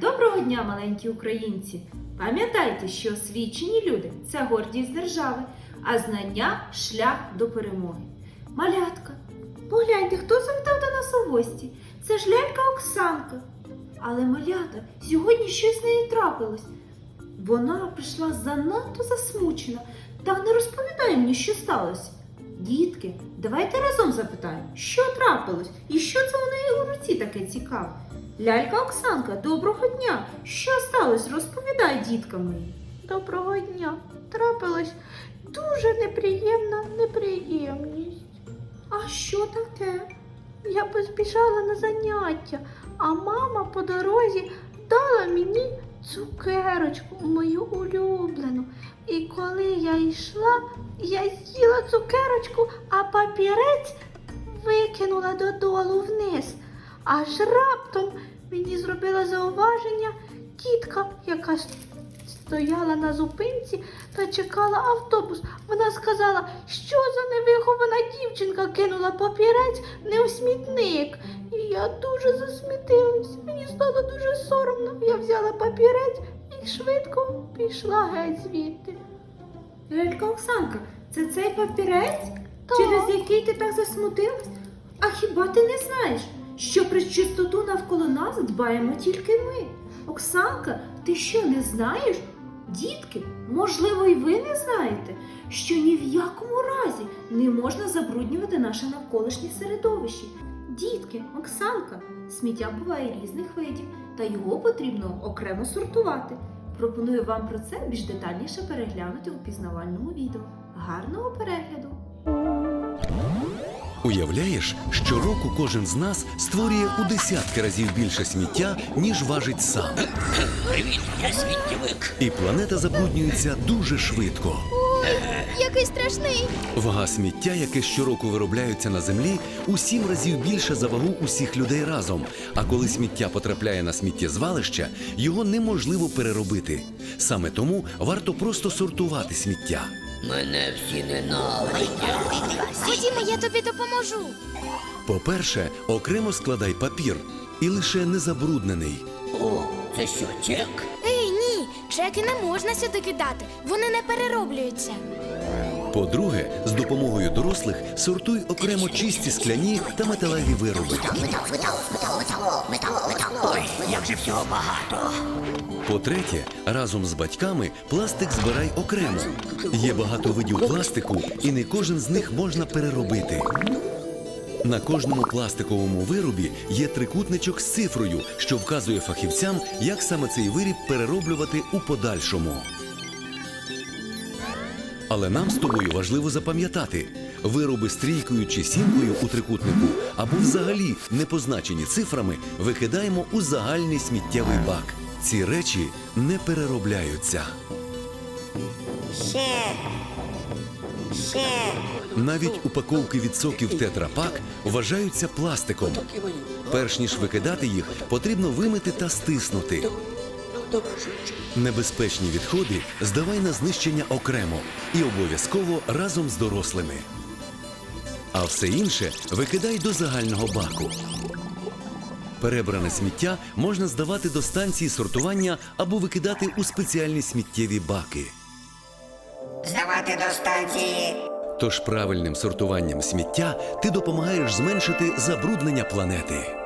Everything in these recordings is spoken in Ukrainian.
Доброго дня, маленькі українці! Пам'ятайте, що освічені люди це гордість держави, а знання шлях до перемоги. Малятка, погляньте, хто завітав до нас у гості. Це ж лялька Оксанка. Але малята, сьогодні щось з нею трапилось. Вона прийшла занадто засмучена та не розповідає мені, що сталося. Дітки, давайте разом запитаємо, що трапилось і що це у неї у руці таке цікаве. Лялька Оксанка, доброго дня! Що сталося? Розповідай діткам мої. Доброго дня. Трапилась дуже неприємна неприємність. А що таке? Я поспішала на заняття, а мама по дорозі дала мені цукерочку, мою улюблену. І коли я йшла, я з'їла цукерочку, а папірець викинула додолу вниз. Аж раптом мені зробила зауваження тітка, яка стояла на зупинці та чекала автобус. Вона сказала, що за невихована дівчинка кинула папірець не у смітник. І я дуже засмітилась. Мені стало дуже соромно. Я взяла папірець і швидко пішла геть звідти. Лялька Оксанка, це цей папірець, Так. через який ти так засмутилась? А хіба ти не знаєш, що про чистоту навколо нас дбаємо тільки ми? Оксанка, ти що не знаєш? Дітки, можливо, і ви не знаєте, що ні в якому разі не можна забруднювати наше навколишнє середовище. Дітки, Оксанка, сміття буває різних видів, та його потрібно окремо сортувати. Пропоную вам про це більш детальніше переглянути у пізнавальному відео. Гарного перегляду! Уявляєш, щороку кожен з нас створює у десятки разів більше сміття, ніж важить сам. Привіт, я сміттєвик. І планета забруднюється дуже швидко. Який страшний. Вага сміття, яке щороку виробляється на землі, у сім разів більше за вагу усіх людей разом. А коли сміття потрапляє на сміттєзвалище, його неможливо переробити. Саме тому варто просто сортувати сміття. Мене всі ненавидять. Ходімо, я тобі допоможу. По-перше, окремо складай папір і лише незабруднений. О, це що, чек? Ей, ні, чеки не можна сюди кидати. Вони не перероблюються. По-друге, з допомогою дорослих сортуй окремо чисті скляні та металеві вироби. Ой, як же всього багато. По-третє, разом з батьками пластик збирай окремо. Є багато видів пластику, і не кожен з них можна переробити. На кожному пластиковому виробі є трикутничок з цифрою, що вказує фахівцям, як саме цей виріб перероблювати у подальшому. Але нам з тобою важливо запам'ятати: вироби з трійкою чи сімкою у трикутнику або взагалі не позначені цифрами викидаємо у загальний сміттєвий бак. Ці речі не переробляються. Ще. Ще. Навіть упаковки від соків тетрапак вважаються пластиком. Перш ніж викидати їх, потрібно вимити та стиснути. Ну. Небезпечні відходи здавай на знищення окремо і обов'язково разом з дорослими. А все інше викидай до загального баку. Перебране сміття можна здавати до станції сортування або викидати у спеціальні сміттєві баки. Здавати до станції. Тож правильним сортуванням сміття ти допомагаєш зменшити забруднення планети.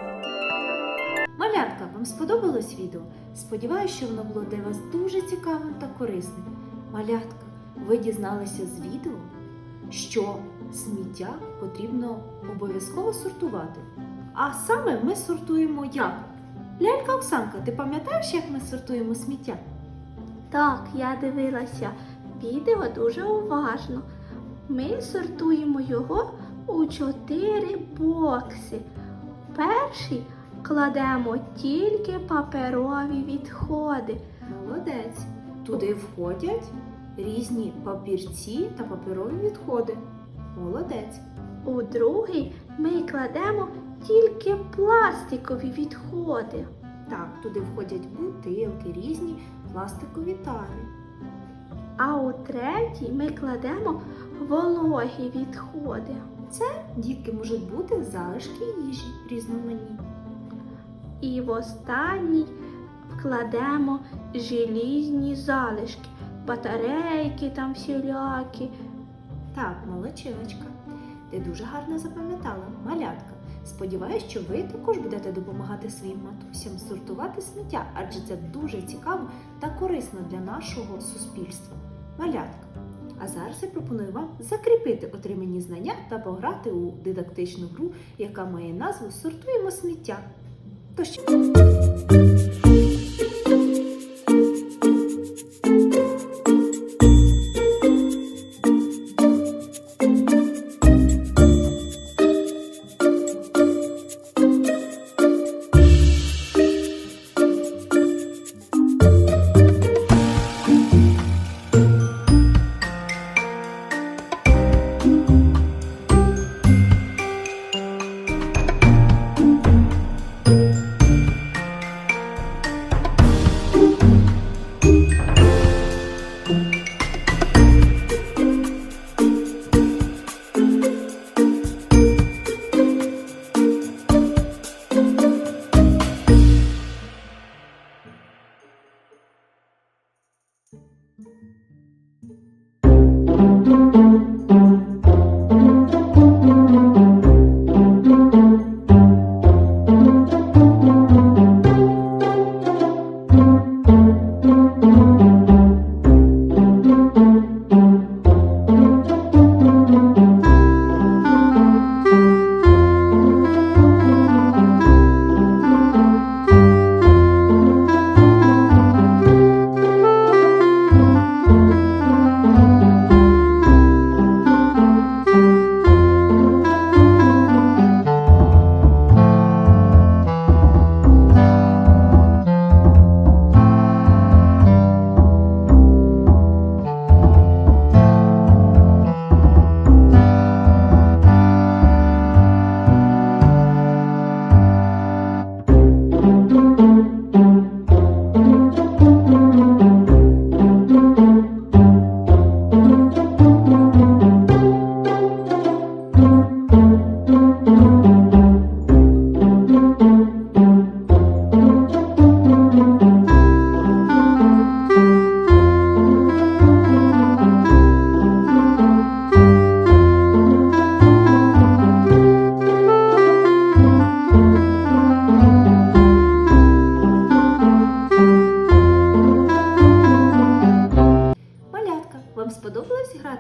Малятка, вам сподобалось відео? Сподіваюся, що воно було для вас дуже цікавим та корисним. Малятка, ви дізналися з відео, що сміття потрібно обов'язково сортувати. А саме ми сортуємо як? Лялька Оксанка, ти пам'ятаєш, як ми сортуємо сміття? Так, я дивилася відео дуже уважно. Ми сортуємо його у чотири бокси. Перший кладемо тільки паперові відходи. Молодець. Туди входять різні папірці та паперові відходи. Молодець. У другий ми кладемо тільки пластикові відходи. Так, туди входять бутилки, різні пластикові тари. А у третій ми кладемо вологі відходи. Це дітки можуть бути залишки їжі різноманітні. І в останній кладемо желізні залишки, батарейки там всілякі. Так, молодчиночка. Ти дуже гарно запам'ятала, малятка. Сподіваюсь, що ви також будете допомагати своїм матусям сортувати сміття, адже це дуже цікаво та корисно для нашого суспільства. Малятка. А зараз я пропоную вам закріпити отримані знання та пограти у дидактичну гру, яка має назву Сортуємо сміття. Тож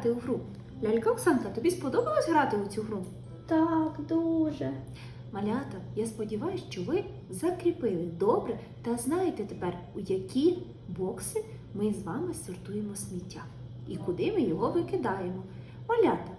грати у гру? Лялька Оксанка, тобі сподобалось грати у цю гру? Так, дуже. Малята, я сподіваюся, що ви закріпили добре та знаєте тепер, у які бокси ми з вами сортуємо сміття і куди ми його викидаємо. Малята,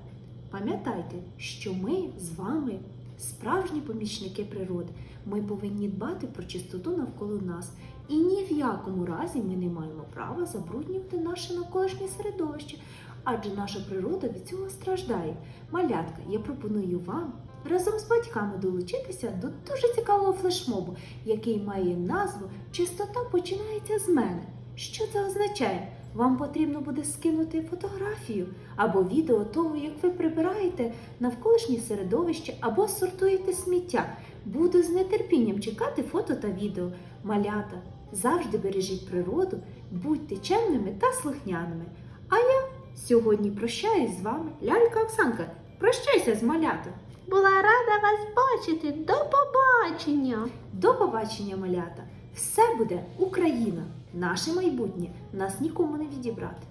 пам'ятайте, що ми з вами справжні помічники природи. Ми повинні дбати про чистоту навколо нас. І ні в якому разі ми не маємо права забруднювати наше навколишнє середовище, адже наша природа від цього страждає. Малятка, я пропоную вам разом з батьками долучитися до дуже цікавого флешмобу, який має назву Чистота починається з мене. Що це означає? Вам потрібно буде скинути фотографію або відео того, як ви прибираєте навколишнє середовище або сортуєте сміття. Буду з нетерпінням чекати фото та відео. Малята, завжди бережіть природу, будьте чемними та слухняними. Сьогодні прощаюсь з вами, лялька Оксанка. Прощайся з малятом. Була рада вас бачити. До побачення! До побачення, малята! Все буде Україна! Наше майбутнє нас нікому не відібрати.